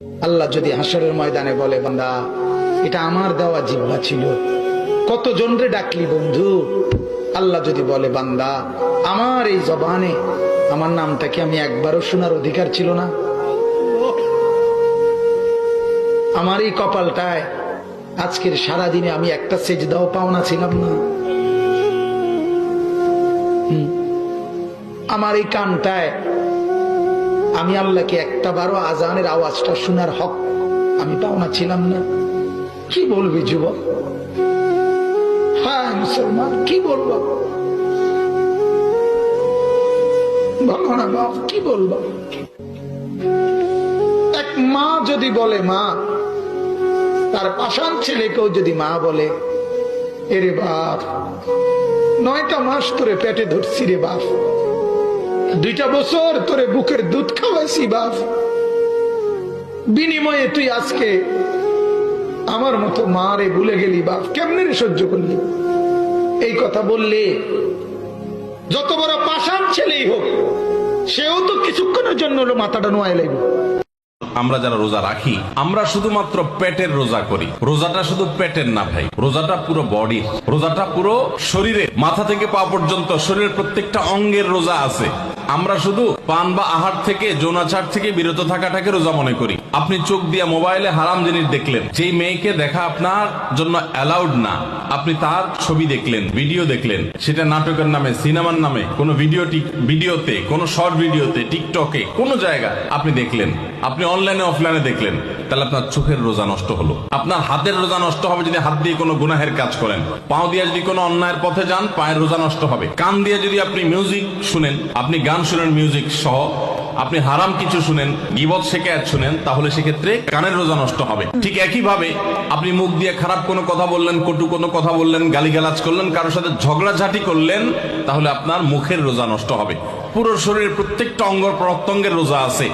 আল্লাহ যদি হাসরের ময়দানে বলে, বান্দা, এটা আমার দেওয়া জিব্বা ছিল। কত জনরে ডাকলি, বন্ধু? আল্লাহ যদি বলে, বান্দা, আমার এই জবানে, আমার নামটা কি আমি একবারও শোনার অধিকার ছিল না? আমার এই কপালটায় আজকের সারা দিনে আমি একটা সেজ দাও পাওনা ছিলাম না। আমার এই কানটায় আমি আল্লাহকে একটা বারো আজানের আওয়াজটা শোনার হক আমি পাওনা ছিলাম না। কি বলবি যুবক? হ্যাঁ মুসলমান, কি বলব? বলো বাপ, কি বলব? এক মা যদি বলে, মা, তার পাশান ছেলেকেও যদি মা বলে, এরে বাপ, নয়টা মাস তোরে পেটে ধরছি রে বাপ। দুইটা বছর তোরে বুকের দুধ খাওয়াইছি, বাপ। বিনিময়ে তুই আজকে আমার মতো মারে ভুলে গেলি, বাপ। কেমনে সহ্য করলি? এই কথা বললে যত বড় পাশার ছেলেই হোক, সেও তো কিছুক্ষণের জন্য মাথাটা নোয়াই লাগবে আমরা যারা রোজা রাখি, আমরা শুধুমাত্র পেটের রোজা করি। রোজাটা শুধু পেটের না ভাই, রোজাটা পুরো বডির, রোজাটা পুরো শরীরে মাথা থেকে পা পর্যন্ত শরীরের প্রত্যেকটা অঙ্গের রোজা আছে। আমরা শুধু পান বা আহার থেকে, যৌনাচার থেকে বিরত থাকাটাকে রোজা মনে করি। আপনি চোখ দিয়ে মোবাইলে হারাম জিনিস দেখলেন, যেই মেয়েকে দেখা আপনার জন্য অ্যালাউড না, আপনি তার ছবি দেখলেন ভিডিও দেখলেন। সেটা নাটকের নামে, সিনেমার নামে, কোনো ভিডিও ভিডিওতে কোনো শর্ট ভিডিওতে টিকটকে কোনো জায়গা আপনি দেখলেন। আপনি অনলাইনে অফলাইনে দেখলেন, তাহলে আপনার চোখের রোজা নষ্ট হলো। আপনার হাতের রোজা নষ্ট হবে যদি হাত দিয়ে কোনো গুনাহের কাজ করেন। পাও দিয়ে যদি কোনো অন্যায়ের পথে যান, পায়ের রোজা নষ্ট হবে। কান দিয়ে যদি আপনি মিউজিক শুনেন, আপনি গান শুনেন মিউজিক সহ, আপনি হারাম কিছু শুনেন, গিবত শেখায়াত শুনেন, তাহলে সেক্ষেত্রে কানের রোজা নষ্ট হবে। ঠিক একইভাবে আপনি মুখ দিয়ে খারাপ কোনো কথা বললেন, কটু কোনো কথা বললেন, গালিগালাজ করলেন, কারোর সাথে ঝগড়াঝাটি করলেন, তাহলে আপনার মুখের রোজা নষ্ট হবে। পুরো শরীরের প্রত্যেকটা অঙ্গ প্রত্যঙ্গের রোজা আছে।